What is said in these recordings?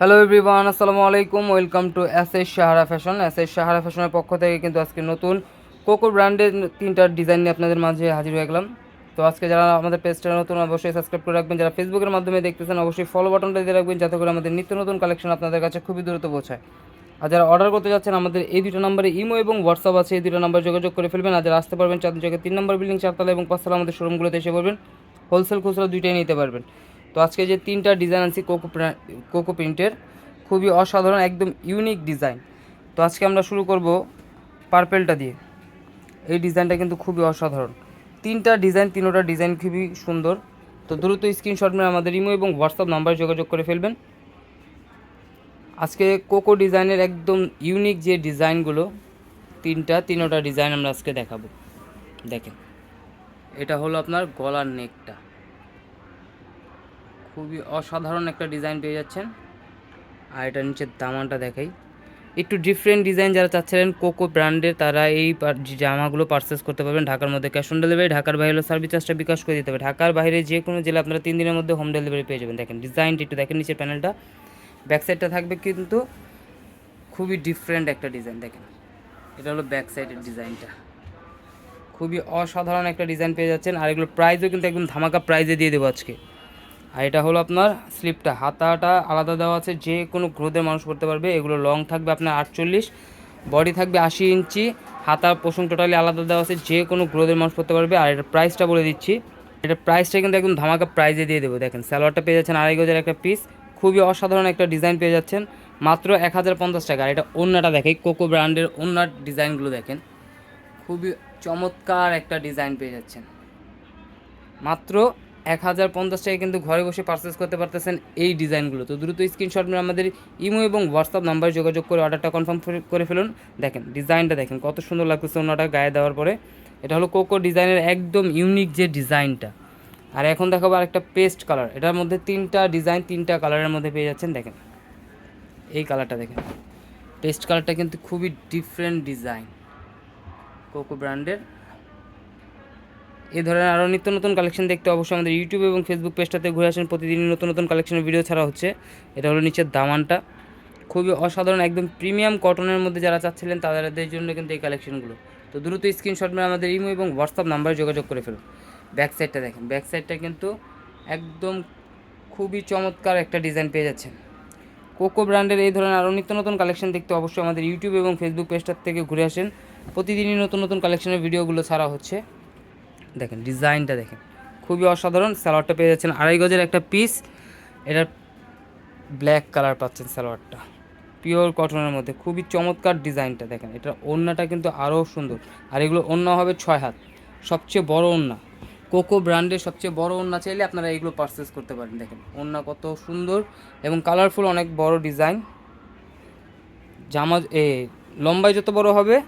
Hello everyone আসসালামু আলাইকুম welcome to S S Sahara fashion S S Sahara ফ্যাশনের পক্ষ থেকে কিন্তু আজকে নতুন কোকো ব্র্যান্ডের তিনটা ডিজাইন নিয়ে আপনাদের মাঝে হাজির হয়ে গেলাম। তো আজকে যারা আমাদের পেজটা নতুন, অবশ্যই সাবস্ক্রাইব করে রাখবেন। যারা ফেসবুকের মাধ্যমে দেখতেছেন, অবশ্যই ফলো বাটনটা দিয়ে রাখবেন, যাতে করে আমাদের নিত্য নতুন কালেকশন আপনাদের কাছে খুবই দ্রুত পৌঁছায়। আর যারা অর্ডার করতে যাচ্ছেন, আমাদের এই দুটো নম্বরে ইমো এবং হোয়াটসঅ্যাপ আছে। এই দুটো নাম্বার যোগাযোগ করে ফেলবেন। আর যারা আসতে পারবেন চাঁদনি জায়গায় তিন নম্বর বিল্ডিং চারতলা এবং পাঁচতলা আমাদের শোরুমগুলোতে এসে পড়বেন। হোলসেল খুচরা দুইটাই নিতে পারবেন। তো আজকে যে তিনটা ডিজাইন আনছি কোকো কোকো প্রিন্টের খুবই অসাধারণ, একদম ইউনিক ডিজাইন তো আজকে আমরা শুরু করব পার্পেলটা দিয়ে। এই ডিজাইনটা কিন্তু খুবই অসাধারণ। তিনটা ডিজাইন তিনোটা ডিজাইন খুবই সুন্দর। তো দ্রুত স্ক্রিনশট মেরে আমাদের ইমো এবং হোয়াটসঅ্যাপ নাম্বারে যোগাযোগ করে ফেলবেন। আজকে কোকো ডিজাইনের একদম ইউনিক যে ডিজাইনগুলো তিনটা, তিনোটা ডিজাইন আমরা আজকে দেখাবো। দেখেন, এটা হলো আপনার গলার নেকটা খুবই অসাধারণ একটা ডিজাইন পেয়ে যাচ্ছেন। আর এটা নিচের দামানটা দেখাই। একটু ডিফারেন্ট ডিজাইন যারা চাচ্ছিলেন কোকো ব্র্যান্ডের তারা এই জামাগুলো পারচেস করতে পারবেন ঢাকার মধ্যে। ক্যাশ অন ডেলিভারি ঢাকার বাইরে সার্ভিস চার্জটা বিকাশ করে দিতে হবে। ঢাকার বাইরে যে কোনো জেলা আপনারা তিন দিনের মধ্যে হোম ডেলিভারি পেয়ে যাবেন। দেখেন ডিজাইনটা একটু দেখেন নিচের প্যানেলটা ব্যাক সাইডটা থাকবে কিন্তু খুবই ডিফারেন্ট একটা ডিজাইন দেখেন। এটা হলো ব্যাক সাইডের ডিজাইনটা খুবই অসাধারণ একটা ডিজাইন পেয়ে যাচ্ছেন। আর এগুলো প্রাইসও কিন্তু একদম ধামাকা প্রাইজে দিয়ে দেবো আজকে। আর এটা হলো আপনার স্লিপটা হাতাটা আলাদা দেওয়া আছে, যে কোনো গ্রোথের মানুষ করতে পারবে। এগুলো লং থাকবে আপনার আটচল্লিশ বডি থাকবে আশি ইঞ্চি। হাতা পোষণ টোটালি আলাদা দেওয়া আছে, যে কোনো গ্রোথের মানুষ করতে পারবে। আর এটার প্রাইসটা বলে দিচ্ছি। এটা প্রাইসটা কিন্তু একদম ধামাকা প্রাইজে দিয়ে দেবো। দেখেন স্যালোয়ারটা পেয়ে যাচ্ছেন আড়াই গজের একটা পিস খুবই অসাধারণ একটা ডিজাইন পেয়ে যাচ্ছেন। মাত্র এক হাজার পঞ্চাশ টাকা। আর এটা অন্যটা দেখে কোকো ব্র্যান্ডের অন্যার ডিজাইনগুলো দেখেন। খুবই চমৎকার একটা ডিজাইন পেয়ে যাচ্ছেন। মাত্র এক হাজার পঞ্চাশ টাকায় কিন্তু ঘরে বসে পারচেস করতে পারতেছেন এই ডিজাইনগুলো। তো দ্রুত স্ক্রিনশট মেরে আমাদের ইমো এবং হোয়াটসঅ্যাপ নাম্বারে যোগাযোগ করে অর্ডারটা কনফার্ম করে ফেলুন। দেখেন, ডিজাইনটা দেখেন, কত সুন্দর লাগতেছে অন্যটা গায়ে দেওয়ার পরে। এটা হলো কোকো ডিজাইনের একদম ইউনিক যে ডিজাইনটা। আর এখন দেখাবো আরেকটা পেস্ট কালার এটার মধ্যে তিনটা ডিজাইন, তিনটা কালারের মধ্যে পেয়ে যাচ্ছেন, দেখেন। এই কালারটা দেখেন। পেস্ট কালারটা কিন্তু খুবই ডিফারেন্ট ডিজাইন কোকো ব্র্যান্ডের এই ধরনের আরও নিত্য নতুন কালেকশন দেখতে অবশ্যই আমাদের ইউটিউব এবং ফেসবুক পেজটাতে ঘুরে আসেন। প্রতিদিনই নতুন নতুন কালেকশনের ভিডিও ছাড়া হচ্ছে। এটা হলো নিচের দামানটা। খুবই অসাধারণ, একদম প্রিমিয়াম কটনের মধ্যে যারা চাচ্ছিলেন, তাদের জন্য কিন্তু এই কালেকশনগুলো তো দ্রুত স্ক্রিনশট মেরে আমাদের ইমো এবং হোয়াটসঅ্যাপ নাম্বারে যোগাযোগ করে ফেলুন। ব্যাক সাইডটা দেখেন। ব্যাক সাইডটা কিন্তু একদম খুবই চমৎকার একটা ডিজাইন পেয়ে যাচ্ছেন। কোকো ব্র্যান্ডের এই ধরনের আরও নিত্য নতুন কালেকশন দেখতে অবশ্যই আমাদের ইউটিউব এবং ফেসবুক পেজটার থেকে ঘুরে আসেন। প্রতিদিনই নতুন নতুন কালেকশনের ভিডিওগুলো ছাড়া হচ্ছে। দেখেন, ডিজাইনটা দেখেন। খুবই অসাধারণ, সালোয়ারটা পেয়ে যাচ্ছেন আড়াই গজের একটা পিস এটার ব্ল্যাক কালার পাচ্ছেন সালোয়ারটা। পিওর কটনের মধ্যে, খুবই চমৎকার ডিজাইনটা দেখেন। এটা ওড়নাটা কিন্তু আরও সুন্দর। আর এগুলো ওড়না হবে ছয় হাত। সবচেয়ে বড় ওড়না। কোকো ব্র্যান্ডের সবচেয়ে বড় ওড়না চাইলে আপনারা এগুলো পারচেস করতে পারেন। দেখেন, ওড়না কত সুন্দর এবং কালারফুল অনেক বড় ডিজাইন। জামা, এ, লম্বায় যত বড় হবে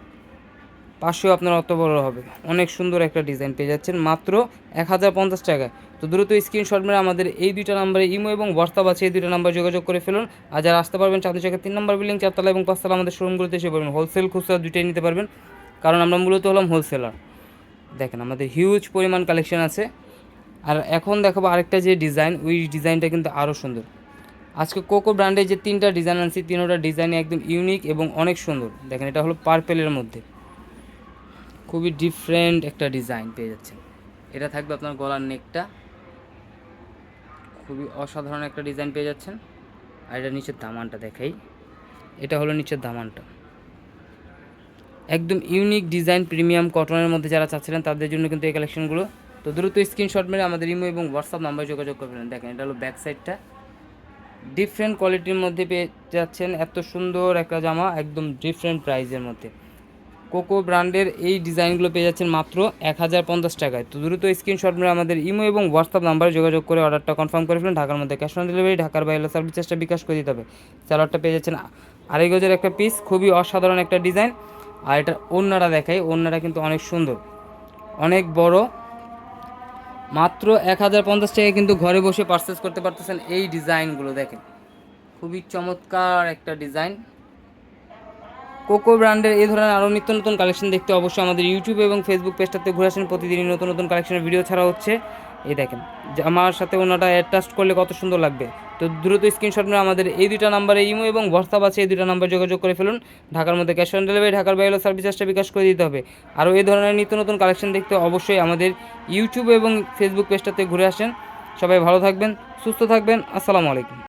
পাশেও আপনার অত বড় হবে। অনেক সুন্দর একটা ডিজাইন পেয়ে যাচ্ছেন, মাত্র এক হাজার পঞ্চাশ টাকায় তো দ্রুত স্ক্রিনশট মেরে আমাদের এই দুইটা নাম্বারে ইমো এবং হোয়াটসঅ্যাপ আছে, এই দুইটা নাম্বার যোগাযোগ করে ফেলুন। আর যারা আসতে পারবেন চাঁদনি চকের তিন নম্বর বিল্ডিং, চারতলা এবং পাঁচতলা আমাদের শোরুমগুলোতে এসে পারবেন হোলসেল খুচরা দুইটাই নিতে পারবেন, কারণ আমরা মূলত হলাম হোলসেলার দেখেন, আমাদের হিউজ পরিমাণ কালেকশন আছে। আর এখন দেখাবো আরেকটা যে ডিজাইন ওই ডিজাইনটা কিন্তু আরও সুন্দর। আজকে কোকো ব্র্যান্ডের যে তিনটা ডিজাইন আনছি, তিনোটা ডিজাইন একদম ইউনিক এবং অনেক সুন্দর। দেখেন, এটা হলো পার্পেলের মধ্যে। খুবই ডিফারেন্ট একটা ডিজাইন পেয়ে যাচ্ছেন। এটা থাকবে আপনার গলার নেকটা খুবই অসাধারণ একটা ডিজাইন পেয়ে যাচ্ছেন। আর এটা নিচের দামানটা দেখাই। এটা হলো নিচের দামানটা একদম ইউনিক ডিজাইন প্রিমিয়াম কটনের মধ্যে যারা চাচ্ছিলেন, তাদের জন্য কিন্তু এই কালেকশনগুলো তো দ্রুত স্ক্রিনশট মেরে আমাদের ইমো এবং হোয়াটসঅ্যাপ নাম্বারে যোগাযোগ করবেন দেখেন, এটা হলো ব্যাক সাইডটা ডিফারেন্ট কোয়ালিটির মধ্যে পেয়ে যাচ্ছেন। এত সুন্দর একটা জামা, একদম ডিফারেন্ট প্রাইজের মধ্যে। কোকো ব্র্যান্ডের এই ডিজাইনগুলো পেয়ে যাচ্ছেন মাত্র এক হাজার পঞ্চাশ টাকায়। তো দ্রুত স্ক্রিনশট মেরে আমাদের ইমো এবং হোয়াটসঅ্যাপ নাম্বারে যোগাযোগ করে অর্ডারটা কনফার্ম করে ফেলুন। ঢাকার মধ্যে ক্যাশ অন ডেলিভারি ঢাকার বাইরে সার্ভিস চার্জটা বিকাশ করে দিতে হবে। স্যালাডটা পেয়ে যাচ্ছেন আড়াই গজের একটা পিস খুবই অসাধারণ একটা ডিজাইন আর এটা ওড়নাটা দেখাই, ওড়নাটা কিন্তু অনেক সুন্দর। অনেক বড়। মাত্র এক হাজার পঞ্চাশ টাকায় কিন্তু ঘরে বসে পারচেস করতে পারতেছেন এই ডিজাইনগুলো দেখেন। খুবই চমৎকার একটা ডিজাইন কোকো ব্র্যান্ডের এই ধরনের আরও নিত্য নতুন কালেকশন দেখতে অবশ্যই আমাদের ইউটিউব এবং ফেসবুক পেজটাতে ঘুরে আসেন। প্রতিদিনই নতুন নতুন কালেকশনের ভিডিও ছাড়া হচ্ছে। এই দেখেন, যে আমার সাথে ওনাটা অ্যাটাচ করলে কত সুন্দর লাগবে। তো দ্রুত স্ক্রিনশট নিয়ে আমাদের এই দুইটা নাম্বারে ইমো এবং হোয়াটসঅ্যাপ আছে, এই দুইটা নাম্বার যোগাযোগ করে ফেলুন। ঢাকার মধ্যে ক্যাশ অন ডেলিভারি ঢাকার বাইরে সার্ভিস চার্জটা বিকাশ করে দিতে হবে। আরও এই ধরনের নিত্য নতুন কালেকশন দেখতে অবশ্যই আমাদের ইউটিউব এবং ফেসবুক পেজটাতে ঘুরে আসেন। সবাই ভালো থাকবেন, সুস্থ থাকবেন। আসসালামু আলাইকুম।